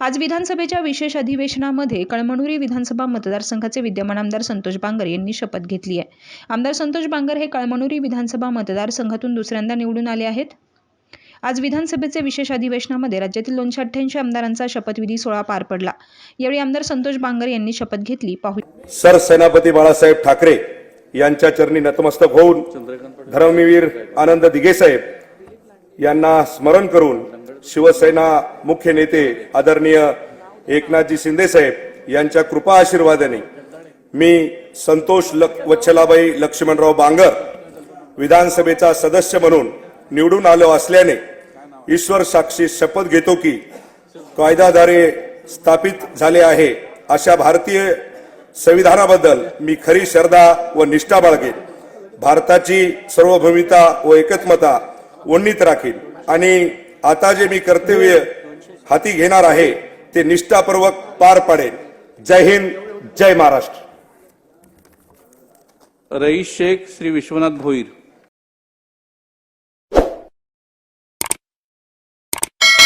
आज विधानसभेच्या विशेष अधिवेशनामध्ये कळमनुरी विधानसभा मतदारसंघाचे विद्यमान आमदार संतोष बांगर यांनी शपथ घेतली आहे. आमदार संतोष बांगर हे कळमनुरी विधानसभा मतदारसंघातून दुसऱ्यांदा निवडून आले आहेत. आज विधानसभेचे विशेष अधिवेशनामध्ये राज्यातील दोनशे अठ्ठ्याऐंशी आमदारांचा शपथविधी सोहळा पार पडला. यावेळी आमदार संतोश बांगर यांनी शपथ घेतली. पाहू सरसेनापती बाळासाहेब ठाकरे यांच्या चरणी नतमस्तक होऊन धर्मवीर आनंद दिघे साहेब यांना स्मरण करून शिवसेना मुख्य नेते आदरणीय एकनाथजी शिंदे साहेब यांच्या कृपा आशीर्वादाने मी संतोष लक वच्छलाबाई लक्ष्मणराव बांगर विधानसभेचा सदस्य म्हणून निवडून आलो असल्याने ईश्वर साक्षी शपथ घेतो की कायदाद्वारे स्थापित झाले आहे अशा भारतीय संविधानाबद्दल मी खरी श्रद्धा व निष्ठा बाळगेन. भारताची सर्वभूमिता व एकत्मता उन्नीत राखीन आणि आता जे मी कर्तव्य हाती घेणार आहे ते निष्ठापूर्वक पार पाडेल. जय हिंद जय महाराष्ट्र. रईस शेख श्री विश्वनाथ भोईर